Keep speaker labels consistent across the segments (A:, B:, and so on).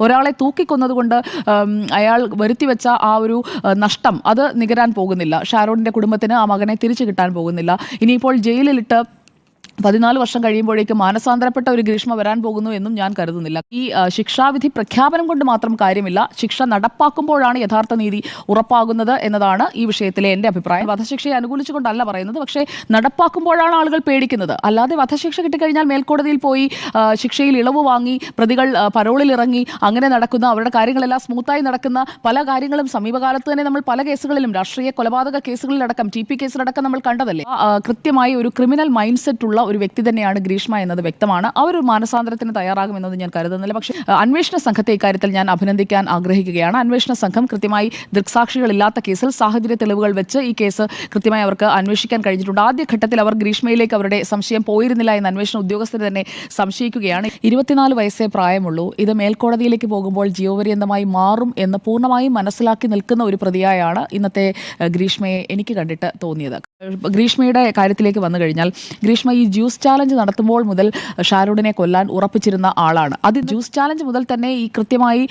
A: ഒരാളെ തൂക്കിക്കൊന്നതുകൊണ്ട് അയാൾ വരുത്തിവെച്ച ആ ഒരു നഷ്ടം അത് നികരാൻ പോകുന്നില്ല. ഷാരോണിന്റെ കുടുംബത്തിന് ആ മകനെ തിരിച്ചു കിട്ടാൻ പോകുന്നില്ല. ഇനിയിപ്പോൾ ജയിലിലിട്ട് പതിനാല് വർഷം കഴിയുമ്പോഴേക്കും മാനസാന്തരപ്പെട്ട ഒരു ഗ്രീഷ്മ വരാൻ പോകുന്നു എന്നും ഞാൻ കരുതുന്നില്ല. ഈ ശിക്ഷാവിധി പ്രഖ്യാപനം കൊണ്ട് മാത്രം കാര്യമില്ല. ശിക്ഷ നടപ്പാക്കുമ്പോഴാണ് യഥാർത്ഥ നീതി ഉറപ്പാകുന്നത് എന്നതാണ് ഈ വിഷയത്തിലെ എന്റെ അഭിപ്രായം. വധശിക്ഷയെ അനുകൂലിച്ചുകൊണ്ടല്ല പറയുന്നത് പക്ഷേ നടപ്പാക്കുമ്പോഴാണ് ആളുകൾ പേടിക്കുന്നത്. അല്ലാതെ വധശിക്ഷ കിട്ടിക്കഴിഞ്ഞാൽ മേൽക്കോടതിയിൽ പോയി ശിക്ഷയിൽ ഇളവ് വാങ്ങി പ്രതികൾ പരോളിൽ ഇറങ്ങി അങ്ങനെ നടക്കുന്ന അവരുടെ കാര്യങ്ങളെല്ലാം സ്മൂത്തായി നടക്കുന്ന പല കാര്യങ്ങളും സമീപകാലത്ത് തന്നെ നമ്മൾ പല കേസുകളിലും രാഷ്ട്രീയ കൊലപാതക കേസുകളിലടക്കം ടി പി കേസിലടക്കം നമ്മൾ കണ്ടതല്ലേ? കൃത്യമായി ഒരു ക്രിമിനൽ മൈൻഡ് സെറ്റ് ഉള്ള ഒരു വ്യക്തി തന്നെയാണ് ഗ്രീഷ്മ എന്നത് വ്യക്തമാണ്. അവർ മാനസാന്തരത്തിന് തയ്യാറാകുമെന്നത് ഞാൻ കരുതുന്നില്ല. പക്ഷേ അന്വേഷണ സംഘത്തെ ഇക്കാര്യത്തിൽ ഞാൻ അഭിനന്ദിക്കാൻ ആഗ്രഹിക്കുകയാണ്. അന്വേഷണ സംഘം കൃത്യമായി ദൃക്സാക്ഷികളില്ലാത്ത കേസിൽ സാഹചര്യ തെളിവുകൾ വെച്ച് ഈ കേസ് കൃത്യമായി അവർക്ക് അന്വേഷിക്കാൻ കഴിഞ്ഞിട്ടുണ്ട്. ആദ്യഘട്ടത്തിൽ അവർ ഗ്രീഷ്മയിലേക്ക് അവരുടെ സംശയം പോയിരുന്നില്ല എന്ന് അന്വേഷണ ഉദ്യോഗസ്ഥർ തന്നെ സംശയിക്കുകയാണ്. ഇരുപത്തിനാല് വയസ്സേ പ്രായമുള്ളൂ. ഇത് മേൽക്കോടതിയിലേക്ക് പോകുമ്പോൾ ജീവപര്യന്തമായി മാറും എന്ന് പൂർണമായും മനസ്സിലാക്കി നിൽക്കുന്ന ഒരു പ്രതിയായാണ് ഇന്നത്തെ ഗ്രീഷ്മയെ എനിക്ക് കണ്ടിട്ട് തോന്നിയത്. ഗ്രീഷ്മയുടെ കാര്യത്തിലേക്ക് വന്നു കഴിഞ്ഞാൽ ഗ്രീഷ്മ ഈ ജ്യൂസ് ചാലഞ്ച് നടത്തുമ്പോൾ മുതൽ ഷാരൂഡിനെ കൊല്ലാൻ ഉറപ്പിച്ചിരുന്ന ആളാണ്. അത് ജ്യൂസ് ചാലഞ്ച് മുതൽ തന്നെ ഈ കൃത്യമായി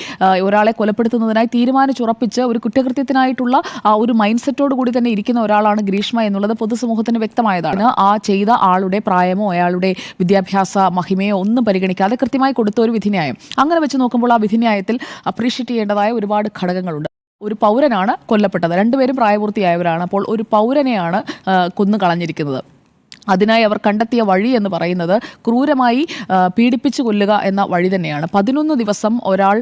A: ഒരാളെ കൊലപ്പെടുത്തുന്നതിനായി തീരുമാനിച്ചുറപ്പിച്ച് ഒരു കുറ്റകൃത്യത്തിനായിട്ടുള്ള ഒരു മൈൻഡ് സെറ്റോട് കൂടി തന്നെ ഇരിക്കുന്ന ഒരാളാണ് ഗ്രീഷ്മ എന്നുള്ളത് പൊതുസമൂഹത്തിന് വ്യക്തമായതാണ്. ആ ചെയ്ത ആളുടെ പ്രായമോ അയാളുടെ വിദ്യാഭ്യാസ മഹിമയോ ഒന്നും പരിഗണിക്കാതെ കൃത്യമായി കൊടുത്ത ഒരു വിധിന്യായം. അങ്ങനെ വെച്ച് നോക്കുമ്പോൾ ആ വിധിന്യായത്തിൽ അപ്രീഷിയേറ്റ് ചെയ്യേണ്ടതായ ഒരുപാട് ഘടകങ്ങളുണ്ട്. ഒരു പൗരനാണ് കൊല്ലപ്പെട്ടത്. രണ്ടുപേരും പ്രായപൂർത്തിയായവരാണ്. അപ്പോൾ ഒരു പൗരനെയാണ് കൊന്നു കളഞ്ഞിരിക്കുന്നത് അതിനായി അവർ കണ്ടെത്തിയ വഴി എന്ന് പറയുന്നത് ക്രൂരമായി പീഡിപ്പിച്ചു കൊല്ലുക എന്ന വഴി തന്നെയാണ്. പതിനൊന്ന് ദിവസം ഒരാൾ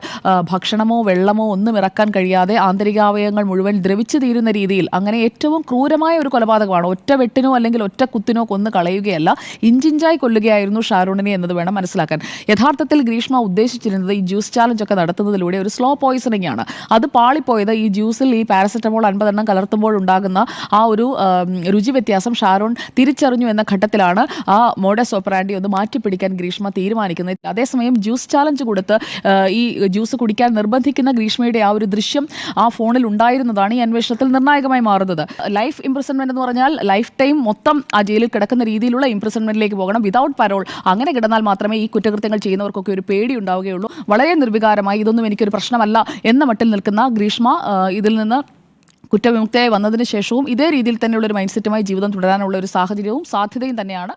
A: ഭക്ഷണമോ വെള്ളമോ ഒന്നും ഇറക്കാൻ കഴിയാതെ ആന്തരികാവയവങ്ങൾ മുഴുവൻ ദ്രവിച്ചു തീരുന്ന രീതിയിൽ അങ്ങനെ ഏറ്റവും ക്രൂരമായ ഒരു കൊലപാതകമാണ്. ഒറ്റ വെട്ടിനോ അല്ലെങ്കിൽ ഒറ്റ കുത്തിനോ കൊന്ന് കളയുകയല്ല ഇഞ്ചിഞ്ചായി കൊല്ലുകയായിരുന്നു ഷാരൂണിനെ എന്നത് വേണം മനസ്സിലാക്കാൻ. യഥാർത്ഥത്തിൽ ഗ്രീഷ്മ ഉദ്ദേശിച്ചിരുന്നത് ഈ ജ്യൂസ് ചാലഞ്ച് ഒക്കെ നടത്തുന്നതിലൂടെ ഒരു സ്ലോ പോയിസണിംഗ് ആണ്. അത് പാളിപ്പോയത് ഈ ജ്യൂസിൽ ഈ പാരസെറ്റമോൾ അൻപതെണ്ണം കലർത്തുമ്പോൾ ഉണ്ടാകുന്ന ആ ഒരു രുചി വ്യത്യാസം ഷാരൂൺ തിരിച്ചറിഞ്ഞു എന്ന ഘട്ടത്തിലാണ് ആ മോഡസ് ഓപ്പറാൻഡി ഒന്ന് മാറ്റിപ്പിടിക്കാൻ ഗ്രീഷ്മ തീരുമാനിക്കുന്നത്. അതേസമയം ജ്യൂസ് ചാലഞ്ച് കൊടുത്ത് ഈ ജ്യൂസ് കുടിക്കാൻ നിർബന്ധിക്കുന്ന ഗ്രീഷ്മയുടെ ആ ഒരു ദൃശ്യം ആ ഫോണിൽ ഉണ്ടായിരുന്നതാണ് ഈ അന്വേഷണത്തിൽ നിർണായകമായി മാറുന്നത്. ലൈഫ് ഇംപ്രസൺമെന്റ് എന്ന് പറഞ്ഞാൽ ലൈഫ് ടൈം മൊത്തം ആ ജയിലിൽ കിടക്കുന്ന രീതിയിലുള്ള ഇംപ്രസൺമെന്റിലേക്ക് പോകണം. വിതൗട്ട് പരോൾ അങ്ങനെ കിടന്നാൽ മാത്രമേ ഈ കുറ്റകൃത്യങ്ങൾ ചെയ്യുന്നവർക്കൊക്കെ ഒരു പേടി ഉണ്ടാവുകയുള്ളൂ. വളരെ നിർവികാരമായി ഇതൊന്നും എനിക്കൊരു പ്രശ്നമല്ല എന്ന മട്ടിൽ നിൽക്കുന്ന ഗ്രീഷ്മ ഇതിൽ നിന്ന് കുറ്റവിമുക്തയായി വന്നതിന് ശേഷവും ഇതേ രീതിയിൽ തന്നെയുള്ള ഒരു മൈൻഡ് സെറ്റുമായി ജീവിതം തുടരാനുള്ള ഒരു സാഹചര്യവും സാധ്യതയും തന്നെയാണ്